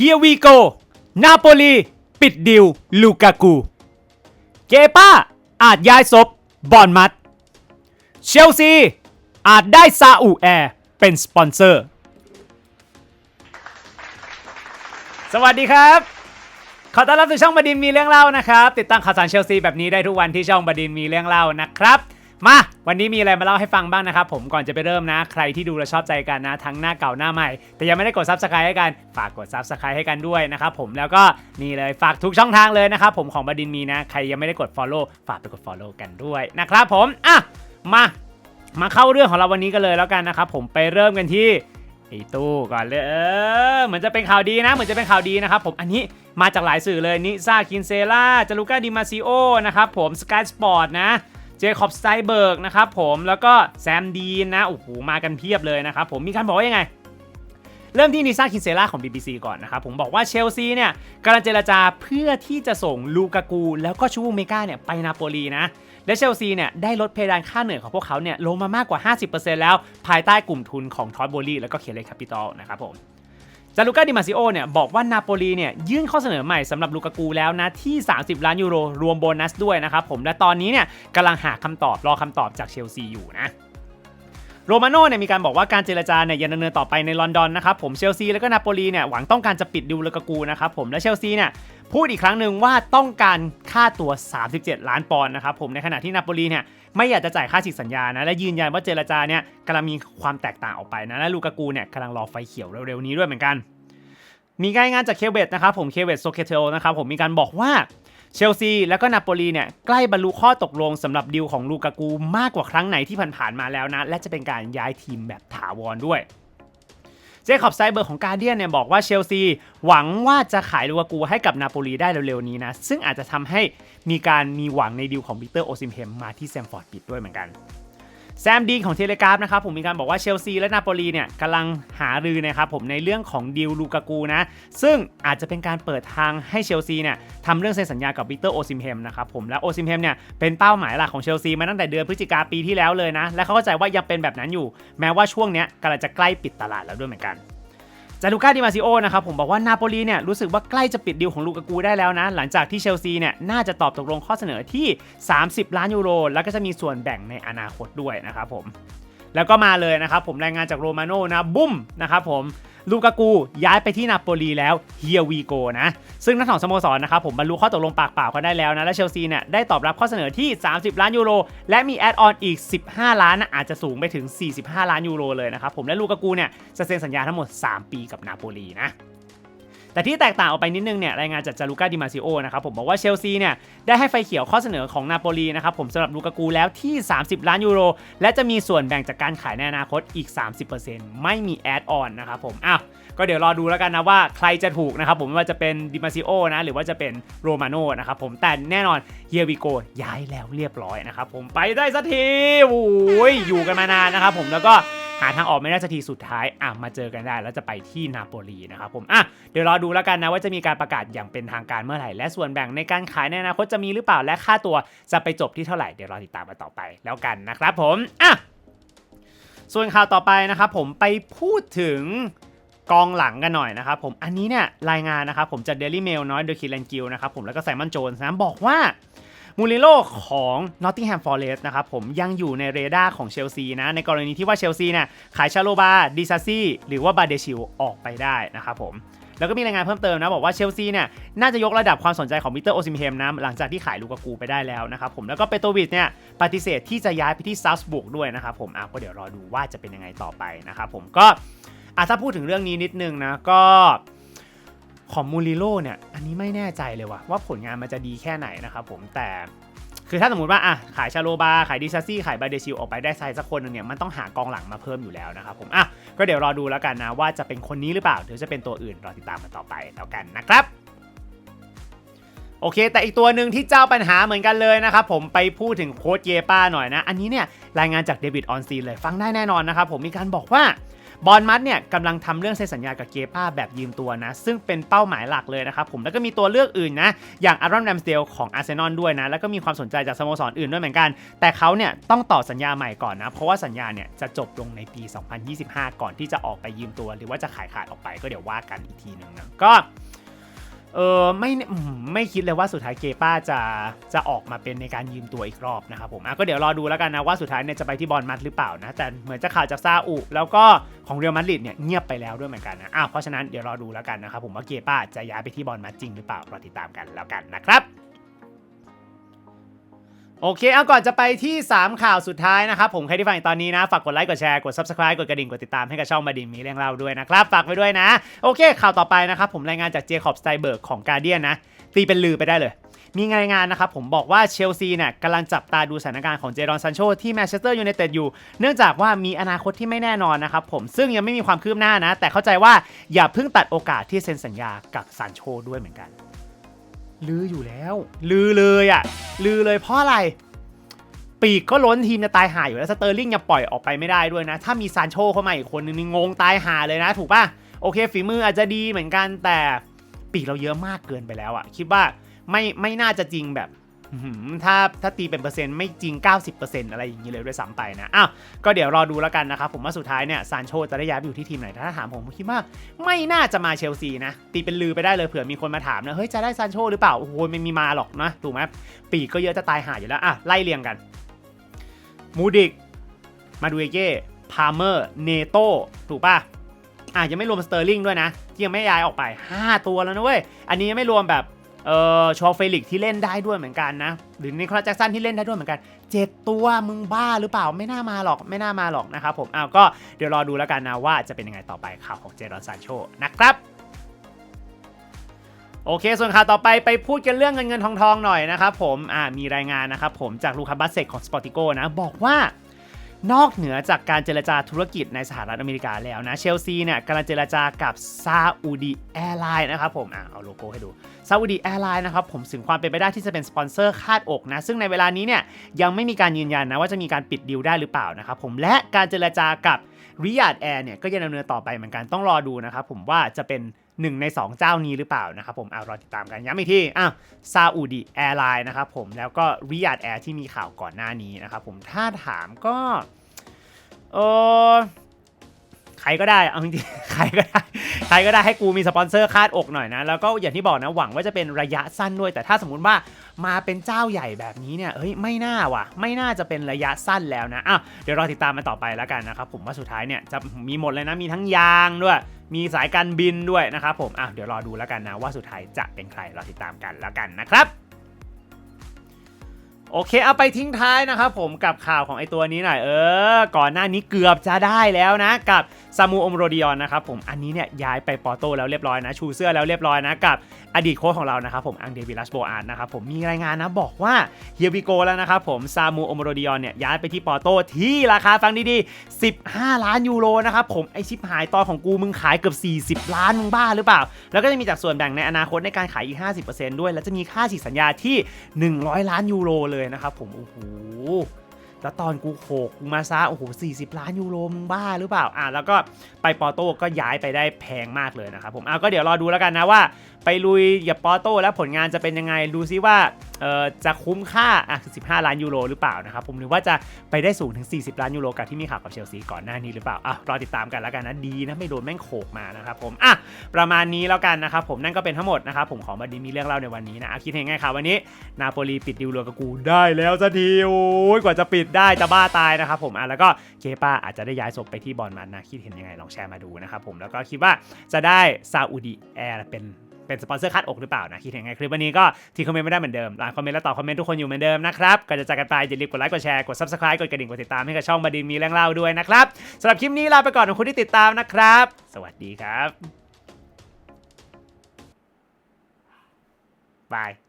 Here we go นาโปลี ปิดดิว ลูกากู เกป้า อาจย้ายศพบอลมัด เชลซี อาจได้ซาอุแอร์เป็นสปอนเซอร์ สวัสดีครับ ขอต้อนรับสู่ช่องบดินมีเรื่องเล่านะครับ ติดตามข่าวสารเชลซีแบบนี้ได้ทุกวันที่ช่องบดินมีเรื่องเล่านะครับ มา วันนี้มีอะไรมาเล่าให้ฟังบ้างนะครับ ผมก่อนจะไปเริ่มนะ ใครที่ดูและชอบใจกันนะ ทั้งหน้าเก่าหน้าใหม่ แต่ยังไม่ได้กดซับสไครต์ให้กัน ฝากกดซับสไครต์ให้กันด้วยนะครับผมแล้วก็นี่เลยฝากทุกช่องทางเลยนะครับผมของบดินทร์มีนะ ใครยังไม่ได้กด Follow ฝากไปกด Follow กันด้วยนะครับผมอะมามาเข้าเรื่องของเราวันนี้กันเลยแล้วกันนะครับผมไปเริ่มกันที่ไอ้ตู้ก่อนเลยเออเหมือนจะเป็นข่าวดีนะ เหมือนจะเป็นข่าวดีนะครับผมอันนี้มาจากหลายสื่อเลยนิซาคินเซล่าจาลูก้าดิมาซิโอนะครับผมสกายสปอร์ตนะ เจคอบสไตเบิร์กนะครับผมแล้วก็แซมดีนนะโอ้โหมากันเพียบเลยนะครับผมมีการบอกว่ายังไงเริ่มที่นิซาคินเซล่าของ BBC ก่อนนะครับ ผมบอกว่าเชลซีเนี่ยกำลังเจรจาเพื่อที่จะส่งลูกากู แล้วก็ชูเมกาเนี่ยไปนาโปลีนะ และเชลซีเนี่ยได้ลดเพดานค่าเหนื่อยของพวกเขาเนี่ยลงมามากกว่า 50%แล้ว ภายใต้กลุ่มทุนของทอยโบลีแล้วก็เคเลแคปิตอลนะครับผม จาลูก้าดิมาซิโอเนี่ยบอกว่านาโปลีเนี่ยยื่นข้อเสนอใหม่สำหรับลูกากูแล้วนะที่ 30 ล้านยูโรรวมโบนัสด้วยนะครับผมและตอนนี้เนี่ยกำลังหาคำตอบรอคำตอบจากเชลซีอยู่นะโรมาโน่เนี่ยมีการบอกว่าการเจรจาเนี่ยยังดำเนินต่อไปในลอนดอนนะครับผมเชลซีแล้วก็นาโปลีเนี่ยหวังต้องการจะปิดดิวลูกากูนะครับผมและเชลซีเนี่ย พูดอีกครั้งหนึ่งว่าต้องการค่าตัว 37 ล้านปอนด์นะครับผมในขณะที่นาโปลีเนี่ยไม่อยากจะจ่ายค่าฉีกสัญญานะและยืนยันว่าเจรจาเนี่ยกำลังมีความแตกต่างออกไปนะและลูกากูเนี่ยกำลังรอไฟเขียวเร็วๆนี้ด้วยเหมือนกัน มีรายงานจากเคเวตนะครับผมเคเวตโซเคเทลนะครับผมมีการบอกว่าเชลซีและก็นาโปลีเนี่ยใกล้บรรลุข้อตกลงสำหรับดีลของลูกากูมากกว่าครั้งไหนที่ผ่านๆมาแล้วนะ และจะเป็นการย้ายทีมแบบถาวรด้วย จคอบไซเบอร์ของการเดียนเนี่ยบอกว่าเชลซีหวังว่าจะขายลูกากูให้กับนาโปลีได้เร็วๆนี้นะ ซึ่งอาจจะทำให้มีการมีหวังในดีลของบิเตอร์โอซิมเฮมมาที่แซมฟอร์ดปิดด้วยเหมือนกัน แซมดีนของเทเลกราฟนะครับผมมีการบอกว่าเชลซีและนาโปลีเนี่ยกำลังหารือนะครับผมในเรื่องของดีลลูกากูนะซึ่งอาจจะเป็นการเปิดทางให้เชลซีเนี่ยทำเรื่องเซ็นสัญญากับวิกเตอร์โอซิมเฮมนะครับผมและโอซิมเฮมเนี่ยเป็นเป้าหมายหลักของเชลซีมาตั้งแต่เดือนพฤศจิกาปีที่แล้วเลยนะและเขาเข้าใจว่ายังเป็นแบบนั้นอยู่ แม้ว่าช่วงเนี้ยกำลังจะใกล้ปิดตลาดแล้วด้วยเหมือนกัน จาลูก้าดิมาซิโอนะครับผมบอกว่านาโปลีเนี่ยรู้สึกว่าใกล้จะปิดดีลของลูกากูได้แล้วนะ หลังจากที่เชลซีเนี่ยน่าจะตอบตกลงข้อเสนอที่ 30 ล้านยูโร แล้วก็จะมีส่วนแบ่งในอนาคตด้วยนะครับผมแล้วก็มาเลยนะครับผมรายงานจากโรมาโน่นะบุ้มนะครับผม ลูกากูย้ายไปที่นาโปลีแล้วเฮียวีโกนะ ซึ่งทั้งสองสโมสรนะครับผมบรรลุข้อตกลงปากเปล่ากันได้แล้วนะ และเชลซีเนี่ยได้ตอบรับข้อเสนอที่ 30 ล้านยูโร และมีแอดออนอีก 15 ล้านนะอาจจะสูงไปถึง 45 ล้านยูโรเลยนะครับผมและลูกากูเนี่ยจะเซ็นสัญญาทั้งหมด 3 ปีกับนาโปลีนะ แต่ที่แตกต่างออกไปนิดนึงเนี่ยรายงานจากจารุก้าดิมาซิโอนะครับผมบอกว่าเชลซีเนี่ยได้ให้ไฟเขียวข้อเสนอของนาโปลีนะครับผมสำหรับลูกากูแล้วที่ 30 ล้านยูโร และจะมีส่วนแบ่งจากการขายในอนาคตอีก 30%ไม่มีแอดออนนะครับผมอ้าวก็เดี๋ยวรอดูแล้วกันนะว่าใครจะถูกนะครับผมไม่ว่าจะเป็นดิมาซิโอนะหรือว่าจะเป็นโรมาโนนะครับผมแต่แน่นอนเฮียวิโกย้ายแล้วเรียบร้อยนะครับผมไปได้สักทีโอ้ยอยู่กันมานานนะครับผมแล้วก็ หาทางออกไม่ได้สักทีสุดท้ายอะมาเจอกันได้ แล้วจะไปที่นาโปลีนะครับผมอะเดี๋ยวรอดูแล้วกันนะว่าจะมีการประกาศอย่างเป็นทางการเมื่อไหร่ และส่วนแบ่งในการขายในอนาคตจะมีหรือเปล่าและค่าตัวจะไปจบที่เท่าไหร่เดี๋ยวรอติดตามมาต่อไปแล้วกันนะครับผมอะส่วนข่าวต่อไปนะครับผมไปพูดถึงกองหลังกันหน่อยนะครับผมอันนี้เนี่ยรายงานนะครับผมจาก Daily Mail น้อยโดยคิรันกิลนะครับผมแล้วก็ไซมอนโจนส์นะบอกว่า มูริโลของ Nottingham Forest นะครับผมยังอยู่ในเรดาร์ของเชลซีนะ ในกรณีที่ว่าเชลซีเนี่ยขายชาโลบาดิซาซี่หรือว่าบาเดชิลออกไปได้นะครับผมแล้วก็มีรายงานเพิ่มเติมนะ บอกว่าเชลซีเนี่ยน่าจะยกระดับความสนใจของวิเตอร์โอซิมเฮมนะหลังจากที่ขายลูกากูไปได้แล้วนะครับผมแล้วก็เปโตวิชเนี่ยปฏิเสธที่จะย้ายไปที่ซา s บุกด้วยนะครับผมอะก็เดี๋ยวรอดูว่าจะเป็นยังไงต่อไปนะครับผมก็อะถ้าพูดถึงเรื่องนี้นิดนึงนะก็ ของมูริโลเนี่ยอันนี้ไม่แน่ใจเลยว่ะว่าผลงานมันจะดีแค่ไหนนะครับผมแต่คือถ้าสมมติว่าอะขายชาโลบา ขายดิซาซี่ ขายบาเดชิลออกไปได้ไซส์สักคนหนึงเนี่ยมันต้องหากองหลังมาเพิ่มอยู่แล้วนะครับผมอะก็เดี๋ยวรอดูแล้วกันนะว่าจะเป็นคนนี้หรือเปล่าหรือจะเป็นตัวอื่นรอติดตามมาต่อไปแล้วกันนะครับโอเค แต่อีกตัวหนึ่งที่เจ้าปัญหาเหมือนกันเลยนะครับผมไปพูดถึงโค้ชเยป้าหน่อยนะ อันนี้เนี่ยรายงานจากเดวิดออนซีเลยฟังได้แน่นอนนะครับผมมีการบอกว่า บอลมัดเนี่ยกำลังทำเรื่องเซ็นสัญญากับเกป้าแบบยืมตัวนะ ซึ่งเป็นเป้าหมายหลักเลยนะครับผมแล้วก็มีตัวเลือกอื่นนะอย่างอารอนแรมสเดลของอาร์เซนอลด้วยนะ แล้วก็มีความสนใจจากสโมสรอื่นด้วยเหมือนกัน แต่เขาเนี่ยต้องต่อสัญญาใหม่ก่อนนะ เพราะว่าสัญญาเนี่ยจะจบลงในปี 2025 ก่อนที่จะออกไปยืมตัว หรือว่าจะขายขาดออกไปก็เดี๋ยวว่ากันอีกทีหนึ่งนะก็ เออไม่ไม่คิดเลยว่าสุดท้ายเกป้าจะจะออกมาเป็นในการยืมตัวอีกรอบนะครับผมอะก็เดี๋ยวรอดูแล้วกันนะว่าสุดท้ายเนี่ยจะไปที่บอลมัดหรือเปล่านะ แต่เหมือนจะข่าวจากซาอุ แล้วก็ของเรอัลมาดริดเนี่ยเงียบไปแล้วด้วยเหมือนกันนะอ้าวเพราะฉะนั้นเดี๋ยวรอดูแล้วกันนะครับผมว่าเกป้าจะย้ายไปที่บอลมัดจริงหรือเปล่ารอติดตามกันแล้วกันนะครับ โอเค เอาก่อนจะไปที่ 3 ข่าวสุดท้ายนะครับ ผมใครที่ฟังอยู่ตอนนี้นะ ฝากกดไลค์กดแชร์กด subscribe กดกระดิ่ง กดติดตามให้กับช่องมาดินมีเรื่องเล่าด้วยนะครับ ฝากไว้ด้วยนะ โอเค ข่าวต่อไปนะครับ ผมรายงานจากเจคอบสไตเบิร์กของการเดียนนะตีเป็นลือไปได้เลย มีรายงานนะครับผมบอกว่าเชลซีเนี่ยกำลังจับตาดูสถานการณ์ของเจดอนซันโชที่แมนเชสเตอร์ยูไนเต็ดอยู่ เนื่องจากว่ามีอนาคตที่ไม่แน่นอนนะครับผมซึ่งยังไม่มีความคืบหน้านะ แต่เข้าใจว่าอย่าเพิ่งตัดโอกาสที่เซ็นสัญญากับซันโชด้วยเหมือนกัน ลืออยู่แล้ว ลือเลยอะ่ะ ลือเลยเพราะอะไร ปีกก็ล้นทีมจะตายหาอยู่แล้วสเตอร์ลิงยังปล่อยออกไปไม่ได้ด้วยนะ ถ้ามีซานโชเข้ามาอีกคนนึงงงตายหาเลยนะ ถูกป่ะโอเค ฝีมืออาจจะดีเหมือนกันแต่ปีกเราเยอะมากเกินไปแล้วอะคิดว่าไม่ไม่น่าจะจริงแบบ ถ้าถ้าตีเป็นเปอร์เซ็นต์ไม่จริง 90%อะไรอย่างนี้เลยด้วยซ้ำไปนะอ้าวก็เดี๋ยวรอดูแล้วกันนะครับ ผมว่าสุดท้ายเนี่ยซานโชจะได้ย้ายไปอยู่ที่ทีมไหนถ้าถามผมผมคิดว่าไม่น่าจะมาเชลซีนะ ตีเป็นลือไปได้เลยเผื่อมีคนมาถามนะเฮ้ยจะได้ซานโชหรือเปล่าโอ้โหไม่มีมาหรอกนะถูกไหมปีกก็เยอะจะตายหาอยู่แล้วอะไล่เรียงกันมูดิกมาดูเอเก้พาเมอร์เนโตถูกป่ะอะยังไม่รวมสเตอร์ลิงด้วยนะที่ยังไม่ย้ายออกไป 5 ตัวแล้วนะเว้ยอันนี้ยังไม่รวมแบบ เอ่อชอเฟลิกที่เล่นได้ด้วยเหมือนกันนะ หรือนิโคลัสแจ็กสันที่เล่นได้ด้วยเหมือนกัน 7 ตัวมึงบ้าหรือเปล่าไม่น่ามาหรอกไม่น่ามาหรอกนะครับผมอ้าวก็เดี๋ยวรอดูแล้วกันนะว่าจะเป็นยังไงต่อไปข่าวของเจดอนซานโชนะครับโอเค ส่วนข่าวต่อไปไปพูดกันเรื่องเงินเงินทองทองหน่อยนะครับผม อ่า มีรายงานนะครับผมจากลูคาบัสเซกของสปอติโกนะ บอกว่า นอกเหนือจากการเจรจาธุรกิจในสหรัฐอเมริกาแล้วนะ เชลซีเนี่ยกำลังเจรจากับซาอุดีแอร์ไลน์นะครับผมอะเอาโลโก้ให้ดูซาอุดีแอร์ไลน์นะครับผมถึงความเป็นไปได้ที่จะเป็นสปอนเซอร์คาดอกนะ ซึ่งในเวลานี้เนี่ยยังไม่มีการยืนยันนะว่าจะมีการปิดดีลได้หรือเปล่านะครับผมและการเจรจากับริยาดแอร์เนี่ยก็ยังดำเนินต่อไปเหมือนกันต้องรอดูนะครับผมว่าจะเป็น หนึ่งใน 2 เจ้านี้หรือเปล่านะครับผมเอารอติดตามกันย้ำอีกทีอ้าวซาอุดีแอร์ไลน์นะครับผมแล้วก็ริยาดแอร์ที่มีข่าวก่อนหน้านี้นะครับผมถ้าถามก็เออ รก็ได้เอาจริงใครก็ได้ใครก็ได้ให้กูมีสปอนเซอร์คาดอกหน่อยนะ แล้วก็อย่างที่บอกนะหวังว่าจะเป็นระยะสั้นด้วย แต่ถ้าสมมติว่ามาเป็นเจ้าใหญ่แบบนี้เนี่ยเฮ้ยไม่น่าว่ะ ไม่น่าจะเป็นระยะสั้นแล้วนะอ้าวเดี๋ยวรอติดตามมาต่อไปแล้วกันนะครับผมว่าสุดท้ายเนี่ยจะมีหมดเลยนะมีทั้งยางด้วย มีสายการบินด้วยนะครับผมอะเดี๋ยวรอดูแล้วกันนะว่าสุดท้ายจะเป็นใครรอติดตามกันแล้วกันนะครับ โอเคเอาไปทิ้งท้ายนะครับผมกับข่าวของไอตัวนี้หน่อยเออ ก่อนหน้านี้เกือบจะได้แล้วนะกับซามูอมโรดิออนนะครับผมอันนี้เนี่ยย้ายไปปอร์โตแล้วเรียบร้อยนะ ชูเสื้อแล้วเรียบร้อยนะกับอดีตโค้ชของเรานะครับผมอังเดวิลัสโบอาร์นะครับผมมีรายงานนะบอกว่าเฮียวิโกแล้วนะครับผมซามูอมโรดิออนเนี่ยย้ายไปที่ปอร์โตที่ราคาฟังดีๆ 15 ล้านยูโรนะครับผมไอชิปหายตอนของกูมึงขายเกือบ 40 ล้านมึงบ้าหรือเปล่า แล้วก็จะมีจากส่วนแบ่งในอนาคตในการขายอีก 50%ด้วย แล้วจะมีค่าฉีกสัญญาที่ 100 ล้านยูโรเลยยนะครับผมโอ้โห แล้วตอนกูโขกมาซะโอ้โห40ล้านยูโรมบ้าหรือเปล่าอะแล้วก็ไปปอร์โต้ก็ย้ายไปได้แพงมากเลยนะครับผมอะก็เดี๋ยวรอดูแล้วกันนะว่า ไปลุยกับปอร์โต้แล้วผลงานจะเป็นยังไงดูซิว่าเอ่อจะคุ้มค่าอะ15 ล้านยูโรหรือเปล่านะครับผมหรือว่าจะไปได้สูงถึง 40 ล้านยูโรกับที่มีข่าวกับเชลซีก่อนหน้านี้หรือเปล่าอะรอติดตามกันแล้วกันนะดีนะไม่โดนแม่งโขกมานะครับผมอะประมาณนี้แล้วกันนะครับผมนั่นก็เป็นทั้งหมดนะครับผมของบัดดีมีเรื่องเล่าในวันนี้นะคิดเห็นไงครับวันนี้นาโปลีปิดดิวรัวกับกูได้แล้วสักทีโอ้ยกว่าจะปิดได้จะบ้าตายนะครับผมอะแล้วก็เคป้าอาจจะได้ย้ายศพไปที่บอลมันนะคิดเห็นยังไงลองแชร์มาดูนะครับผมแล้วก็คิดว่าจะได้ซาอุดีแอร์เป็นเป็นสปอนเซอร์คัดอกหรือเปล่านะคิดเห็นไงคลิปวันนี้ก็ที่คอมเมนต์ไม่ได้เหมือนเดิมไลน์คอมเมนต์และตอบคอมเมนต์ทุกคนอยู่เหมือนเดิมนะครับก่อนจะจากกันไปอย่าลืมกดไลค์กดแชร์กด subscribe กดกระดิ่งกดติดตามให้กับช่องบดินมีเรื่องเล่าด้วยนะครับสำหรับคลิปนี้ลาไปก่อนขอบคุณที่ติดตามนะครับ สวัสดีครับบาย